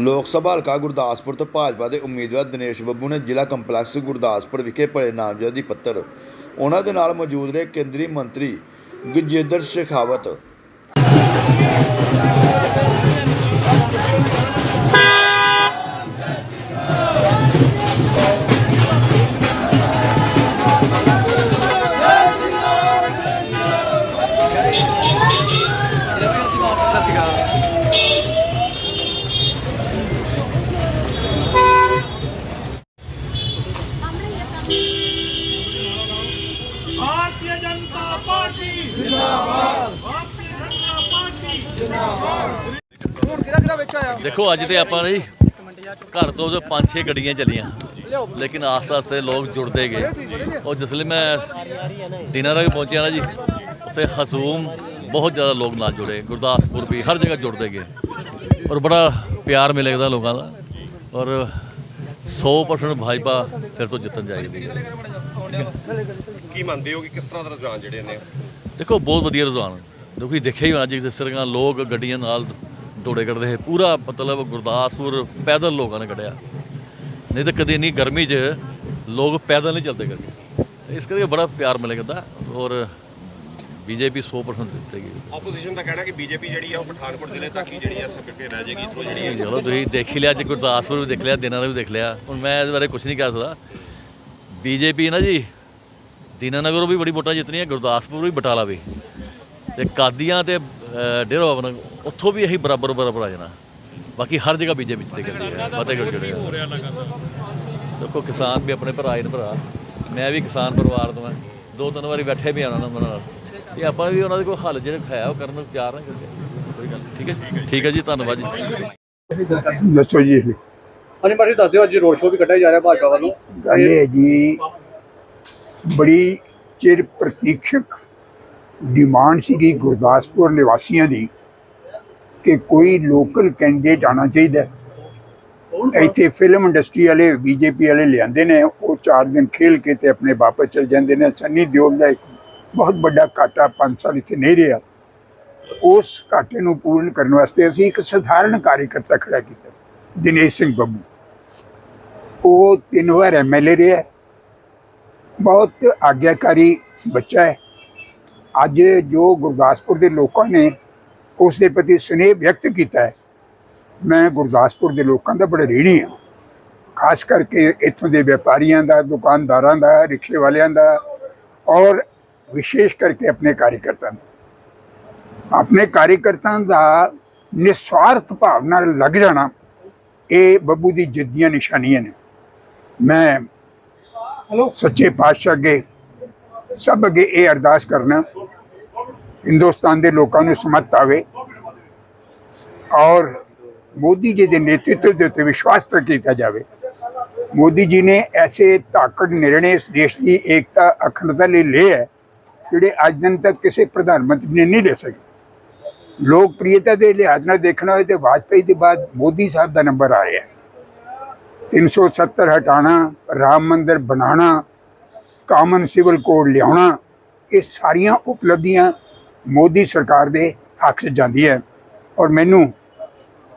ਲੋਕ ਸਭਾ ਹਲਕਾ ਗੁਰਦਾਸਪੁਰ ਤੋਂ ਭਾਜਪਾ ਦੇ ਉਮੀਦਵਾਰ ਦਿਨੇਸ਼ ਬੱਬੂ ਨੇ ਜ਼ਿਲ੍ਹਾ ਕੰਪਲੈਕਸ ਗੁਰਦਾਸਪੁਰ ਵਿਖੇ ਭਰੇ ਨਾਮਜ਼ਦਗੀ ਪੱਤਰ। ਉਹਨਾਂ ਦੇ ਨਾਲ ਮੌਜੂਦ ਰਹੇ ਕੇਂਦਰੀ ਮੰਤਰੀ ਗੁਰਜੇਦਰ ਸ਼ੇਖਾਵਤ। ਦੇਖੋ ਅੱਜ ਤੇ ਆਪਾਂ ਜੀ ਘਰ ਤੋਂ ਜੋ ਪੰਜ ਛੇ ਗੱਡੀਆਂ ਚਲੀਆਂ। ਲੇਕਿਨ ਆਸ-ਆਸਤੇ ਲੋਕ ਜੁੜਦੇ ਗਏ। ਔਰ ਜਿਸਲੇ ਮੈਂ ਦਿਨਾਂ ਰਾਤ ਪਹੁੰਚਿਆ ਨਾ ਜੀ ਉੱਥੇ ਹਸੂਮ ਬਹੁਤ ਜ਼ਿਆਦਾ ਲੋਕ ਨਾਲ ਜੁੜੇ। ਗੁਰਦਾਸਪੁਰ ਵੀ ਹਰ ਜਗ੍ਹਾ ਜੁੜਦੇ ਗਏ। ਔਰ ਬੜਾ ਪਿਆਰ ਮਿਲੇਗਾ ਲੋਕਾਂ ਦਾ। ਔਰ 100% ਭਾਜਪਾ ਫਿਰ ਤੋਂ ਜਿੱਤਣ ਜਾਏਗੀ ਕੀ ਮੰਨਦੇ ਹੋ ਕਿ ਕਿਸ ਤਰ੍ਹਾਂ ਦਾ ਰੁਝਾਨ ਜਿਹੜੇ ਨੇ? ਦੇਖੋ ਬਹੁਤ ਵਧੀਆ ਰੁਝਾਨ ਦੇਖੋ ਤੁਸੀਂ ਦੇਖਿਆ ਹੀ ਹੋਣਾ ਜਿਸ ਤਰ੍ਹਾਂ ਲੋਕ ਗੱਡੀਆਂ ਨਾਲ ਦੌੜੇ ਕਰਦੇ ਹੈ ਪੂਰਾ ਮਤਲਬ ਗੁਰਦਾਸਪੁਰ ਪੈਦਲ ਲੋਕਾਂ ਨੇ ਕੱਢਿਆ। ਨਹੀਂ ਤਾਂ ਕਦੇ ਨਹੀਂ ਗਰਮੀ 'ਚ ਲੋਕ ਪੈਦਲ ਨਹੀਂ ਚੱਲਦੇ ਕਦੇ। ਤੇ ਇਸ ਕਰਕੇ ਬੜਾ ਪਿਆਰ ਮਿਲੇਗਾ ਔਰ ਬੀਜੇਪੀ 100% ਜਿੱਤੇਗੀ ਆਪੋਜੀਸ਼ਨ ਦਾ ਕਹਿਣਾ ਕਿ ਬੀਜੇਪੀ ਜਿਹੜੀ ਆ ਉਹ ਪਠਾਨਕੋਟ ਜ਼ਿਲ੍ਹੇ ਤੱਕ ਹੀ ਜਿਹੜੀ ਆ ਕੇ ਰਹਿ ਜਾਏਗੀ ਇੱਥੋਂ ਜਿਹੜੀ ਚਲੋ ਤੁਸੀਂ ਦੇਖ ਹੀ ਲਿਆ ਅੱਜ ਗੁਰਦਾਸਪੁਰ ਵੀ ਦੇਖ ਲਿਆ ਦਿਨਾਂ ਦਾ ਵੀ ਦੇਖ ਲਿਆ। ਹੁਣ ਮੈਂ ਇਸ ਬਾਰੇ ਕੁਝ ਨਹੀਂ ਕਹਿ ਸਕਦਾ। ਬੀਜੇਪੀ ਨਾ ਜੀ ਦੀਨਾਨਗਰ ਵੀ ਬੜੀ ਵੋਟਾਂ ਜਿੱਤਣੀਆਂ ਗੁਰਦਾਸਪੁਰ ਵੀ ਬਟਾਲਾ ਵੀ। ਤੇ ਕਾਦੀਆਂ ਤੇ ਅਹ, ਡੇਰਾ ਬਾਬਾ ਉੱਥੋਂ ਵੀ ਅਸੀਂ ਬਰਾਬਰ ਬਰਾਬਰ ਆ ਜਾਣਾ। ਬਾਕੀ ਹਰ ਜਗ੍ਹਾ ਬੀਜੇਪੀ ਜਿੱਤੇ ਕਰਦੀ ਹੈ ਫਤਿਹਗੜ੍ਹ ਜਿਹੜੇ ਦੇਖੋ ਕਿਸਾਨ ਵੀ ਆਪਣੇ ਭਰਾ ਹੀ ਨੇ ਭਰਾ। ਮੈਂ ਵੀ ਕਿਸਾਨ ਪਰਿਵਾਰ ਤੋਂ ਹਾਂ ਦੋ ਤਿੰਨ ਵਾਰੀ ਬੈਠੇ ਵੀ ਆਣਾ ਉਹਨਾਂ ਨਾਲ ਤੇ ਆਪਾਂ ਵੀ ਉਹਨਾਂ ਦੇ ਕੋਈ ਹੱਲ ਜਿਹੜੇ ਹੈ ਉਹ ਕਰਨ ਨੂੰ ਤਿਆਰ ਹਾਂ ਕੋਈ ਗੱਲ ਠੀਕ ਹੈ? ਠੀਕ ਹੈ ਜੀ ਧੰਨਵਾਦ ਜੀ। ਦੱਸੋ ਜੀ ਹਾਂਜੀ ਮਾੜੀ ਦੱਸ ਦਿਓ, ਅੱਜ ਰੋਡ ਸ਼ੋਅ ਵੀ ਕੱਢਿਆ ਜਾ ਰਿਹਾ ਭਾਜਪਾ ਵੱਲੋਂ। ਗੱਲ ਇਹ ਜੀ, ਬੜੀ ਚਿਰ ਪ੍ਰਤੀਖਿਕ ਡਿਮਾਂਡ ਸੀਗੀ ਗੁਰਦਾਸਪੁਰ ਨਿਵਾਸੀਆਂ ਦੀ ਕਿ ਕੋਈ ਲੋਕਲ ਕੈਂਡੀਡੇਟ ਆਣਾ ਚਾਹੀਦਾ ਇੱਥੇ ਫਿਲਮ ਇੰਡਸਟਰੀ ਵਾਲੇ ਬੀਜੇਪੀ ਵਾਲੇ ਲਿਆਂਦੇ ਨੇ, ਉਹ ਚਾਰ ਦਿਨ ਖੇਲ ਕੇ ਤੇ ਆਪਣੇ ਵਾਪਸ ਚਲ ਜਾਂਦੇ ਨੇ। ਸੰਨੀ ਦਿਓਲ ਦਾ ਇੱਕ ਬਹੁਤ ਵੱਡਾ ਘਾਟਾ 5 ਸਾਲ ਇੱਥੇ ਨਹੀਂ ਰਿਹਾ। ਉਸ ਘਾਟੇ ਨੂੰ ਪੂਰਨ ਕਰਨ ਵਾਸਤੇ ਅਸੀਂ ਇੱਕ ਸਧਾਰਨ ਕਾਰਜਕਰਤਾ ਖੜਾ ਕੀਤਾ। ਦਿਨੇਸ਼ ਸਿੰਘ ਬੱਬੂ। ਉਹ ਤਿੰਨ ਵਾਰ ਐਮਐਲਏ ਰਿਹਾ ਬਹੁਤ ਆਗਿਆਕਾਰੀ ਬੱਚਾ ਹੈ। ਅੱਜ ਜੋ ਗੁਰਦਾਸਪੁਰ ਦੇ ਲੋਕਾਂ ਨੇ ਉਸ ਦੇ ਪ੍ਰਤੀ ਸਨੇਹ ਵਿਅਕਤ ਕੀਤਾ ਹੈ, ਮੈਂ ਗੁਰਦਾਸਪੁਰ ਦੇ ਲੋਕਾਂ ਦਾ ਬੜਾ ਰੀਣੀ ਹਾਂ। ਖਾਸ ਕਰਕੇ ਇੱਥੋਂ ਦੇ ਵਪਾਰੀਆਂ ਦਾ, ਦੁਕਾਨਦਾਰਾਂ ਦਾ, ਰਿਕਸ਼ੇ ਵਾਲਿਆਂ ਦਾ ਔਰ ਵਿਸ਼ੇਸ਼ ਕਰਕੇ ਆਪਣੇ ਕਾਰਜਕਰਤਾ ਦਾ। ਆਪਣੇ ਕਾਰਜਕਰਤਾ ਦਾ ਨਿਸਵਾਰਥ ਭਾਵ ਨਾਲ ਲੱਗ ਜਾਣਾ, ਇਹ ਬੱਬੂ ਦੀ ਜਿੱਤ ਦੀਆਂ ਨਿਸ਼ਾਨੀਆਂ ਨੇ। ਮੈਂ ਸੱਚੇ ਪਾਤਸ਼ਾਹ ਅੱਗੇ ਸਭ ਅੱਗੇ ਇਹ ਅਰਦਾਸ ਕਰਨਾ ਹਿੰਦੁਸਤਾਨ ਦੇ ਲੋਕਾਂ ਨੂੰ ਸਮਤ ਆਵੇ ਔਰ ਮੋਦੀ ਜੀ ਦੇ ਨੇਤਰਤਵ ਦੇ ਉੱਤੇ ਵਿਸ਼ਵਾਸ ਪ੍ਰਗਟ ਕੀਤਾ ਜਾਵੇ। ਮੋਦੀ ਜੀ ਨੇ ਐਸੇ ਤਾਕਤ ਨਿਰਣੇ ਇਸ ਦੇਸ਼ ਦੀ ਏਕਤਾ ਅਖੰਡਤਾ ਲਈ ਲਏ ਹੈ ਜਿਹੜੇ ਅੱਜ ਦਿਨ ਤੱਕ ਕਿਸੇ ਪ੍ਰਧਾਨ ਮੰਤਰੀ ਨੇ ਨਹੀਂ ਲੈ ਸਕੇ। ਲੋਕਪ੍ਰਿਯਤਾ ਦੇ ਲਿਹਾਜ਼ ਨਾਲ ਦੇਖਣਾ ਹੋਏ ਤੇ ਵਾਜਪਾਈ ਦੇ ਬਾਅਦ ਮੋਦੀ ਸਾਹਿਬ ਦਾ ਨੰਬਰ ਆ ਰਿਹਾ ਹੈ। 370 ਹਟਾਣਾ ਰਾਮ ਮੰਦਿਰ ਬਣਾਉਣਾ ਕਾਮਨ ਸਿਵਲ ਕੋਡ ਲਿਆਉਣਾ ਇਹ ਸਾਰੀਆਂ ਉਪਲਬਧੀਆਂ ਮੋਦੀ ਸਰਕਾਰ ਦੇ ਹੱਕ 'ਚ ਜਾਂਦੀ ਹੈ। ਔਰ ਮੈਨੂੰ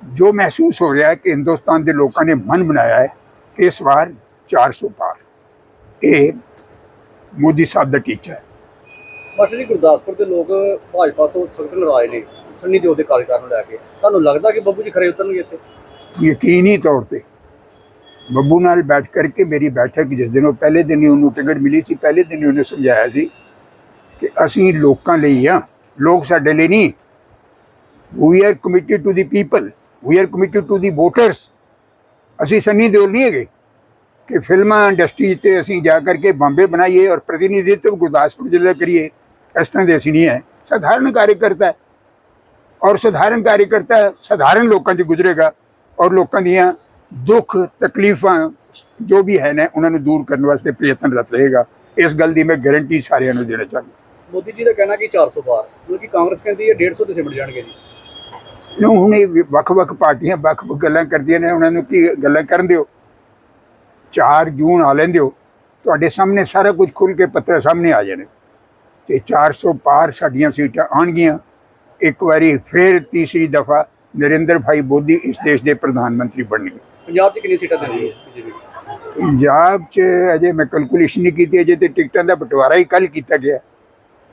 ਜੋ ਮਹਿਸੂਸ ਹੋ ਰਿਹਾ ਹੈ ਕਿ ਹਿੰਦੁਸਤਾਨ ਦੇ ਲੋਕਾਂ ਨੇ ਮਨ ਬਣਾਇਆ ਹੈ ਕਿ ਇਸ ਵਾਰ 400 ਪਾਰ। ਇਹ ਮੋਦੀ ਸਾਹਿਬ ਦਾ ਟੀਚਾ ਹੈ। ਮਾਸਟਰ ਜੀ ਗੁਰਦਾਸਪੁਰ ਦੇ ਲੋਕ ਭਾਜਪਾ ਤੋਂ ਸਖਤ ਨਾਰਾਜ਼ ਨੇ ਸੰਨੀ ਦਿਓਲ ਦੇ ਕਾਰਜਕਾਰ ਨੂੰ ਲੈ ਕੇ। ਤੁਹਾਨੂੰ ਲੱਗਦਾ ਕਿ ਬੱਬੂ ਜੀ ਖਰੇ ਉਤਰਨਗੇ ਇੱਥੇ? ਯਕੀਨੀ ਤੌਰ ਤੇ ਬੱਬੂ ਨਾਲ ਬੈਠ ਕਰਕੇ ਮੇਰੀ ਬੈਠਕ, ਜਿਸ ਦਿਨ ਉਹ ਪਹਿਲੇ ਦਿਨ ਹੀ ਉਹਨੂੰ ਟਿਕਟ ਮਿਲੀ ਸੀ, ਪਹਿਲੇ ਦਿਨ ਹੀ ਉਹਨੇ ਸਮਝਾਇਆ ਸੀ ਕਿ ਅਸੀਂ ਲੋਕਾਂ ਲਈ ਆ, ਲੋਕ ਸਾਡੇ ਲਈ ਨਹੀਂ। We are committed to the people we are committed to the voters ਅਸੀਂ ਸੰਨੀ ਦਿਓਲ ਨਹੀਂ ਹੈਗੇ ਕਿ ਫਿਲਮਾਂ ਇੰਡਸਟਰੀ ਤੇ ਅਸੀਂ ਜਾ ਕਰਕੇ ਬੰਬੇ ਬਣਾਈਏ ਔਰ ਪ੍ਰਤੀਨਿਧਿਤਵ ਗੁਰਦਾਸਪੁਰ ਜ਼ਿਲ੍ਹੇ ਕਰੀਏ। ਇਸ ਤਰ੍ਹਾਂ ਦੇ ਅਸੀਂ ਨਹੀਂ ਹੈ। ਸਧਾਰਨ ਕਾਰਜਕਰਤਾ ਹੈ। ਔਰ ਸਧਾਰਨ ਕਾਰਜਕਰਤਾ ਸਧਾਰਨ ਲੋਕਾਂ 'ਚ ਗੁਜ਼ਰੇਗਾ ਔਰ ਲੋਕਾਂ ਦੀਆਂ ਦੁੱਖ ਤਕਲੀਫਾਂ ਜੋ ਵੀ ਹੈ ਨੇ ਉਹਨਾਂ ਨੂੰ ਦੂਰ ਕਰਨ ਵਾਸਤੇ ਪ੍ਰਯਤਨਰਤ ਰਹੇਗਾ। ਇਸ ਗੱਲ ਦੀ ਮੈਂ ਗਾਰੰਟੀ ਸਾਰਿਆਂ ਨੂੰ ਦੇਣਾ ਚਾਹੁੰਦਾ ਮੋਦੀ ਜੀ ਦਾ ਕਹਿਣਾ ਕਿ 400 ਪਾਰ ਕਿਉਂਕਿ ਕਾਂਗਰਸ ਕਹਿੰਦੀ ਹੈ 150 ਤੇ ਸਿਮਟ ਜਾਣਗੇ ਜੀ। ਨੂੰ ਹੁਣ ਇਹ ਵੱਖ-ਵੱਖ ਪਾਰਟੀਆਂ ਵੱਖ-ਵੱਖ ਗੱਲਾਂ ਕਰਦੀਆਂ ਨੇ ਉਹਨਾਂ ਨੂੰ ਕੀ ਗੱਲਾਂ ਕਰਨ ਦਿਓ? 4 ਜੂਨ ਆ ਲੈਣ ਦਿਓ ਤੁਹਾਡੇ ਸਾਹਮਣੇ ਸਾਰਾ ਕੁਝ ਖੁੱਲ ਕੇ ਪੱਤਰ ਸਾਹਮਣੇ ਆ ਜਾਣੇ। ਤੇ 400 ਪਾਰ ਸਾਡੀਆਂ ਸੀਟਾਂ ਆਣਗੀਆਂ ਇੱਕ ਵਾਰੀ ਫਿਰ ਤੀਸਰੀ ਦਫਾ ਨਰਿੰਦਰ ਭਾਈ ਮੋਦੀ ਇਸ ਦੇਸ਼ ਦੇ ਪ੍ਰਧਾਨ ਮੰਤਰੀ ਬਣਨਗੇ। ਪੰਜਾਬ 'ਚ ਕਿੰਨੀ ਸੀਟਾਂ ਦੇਣੀ ਹੈ ਬੀਜੇਪੀ ਪੰਜਾਬ 'ਚ ਅਜੇ ਮੈਂ ਕੈਲਕੂਲੇਸ਼ਨ ਨਹੀਂ ਕੀਤੀ ਅਜੇ ਤੇ ਟਿਕਟਾਂ ਦਾ ਬਟਵਾਰਾ ਹੀ ਕੱਲ ਕੀਤਾ ਗਿਆ।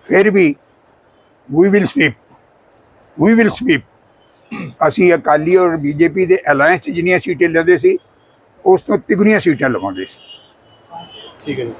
ਫਿਰ ਵੀ we will sweep we will sweep ਅਸੀਂ ਅਕਾਲੀ ਔਰ ਬੀਜੇਪੀ ਦੇ ਅਲਾਈਅੰਸ 'ਚ ਜਿੰਨੀਆਂ ਸੀਟਾਂ ਲੈਂਦੇ ਸੀ ਉਸ ਤੋਂ ਤਿਗੁਣੀਆਂ ਸੀਟਾਂ ਲਵਾਂਗੇ ਠੀਕ ਹੈ ਜੀ।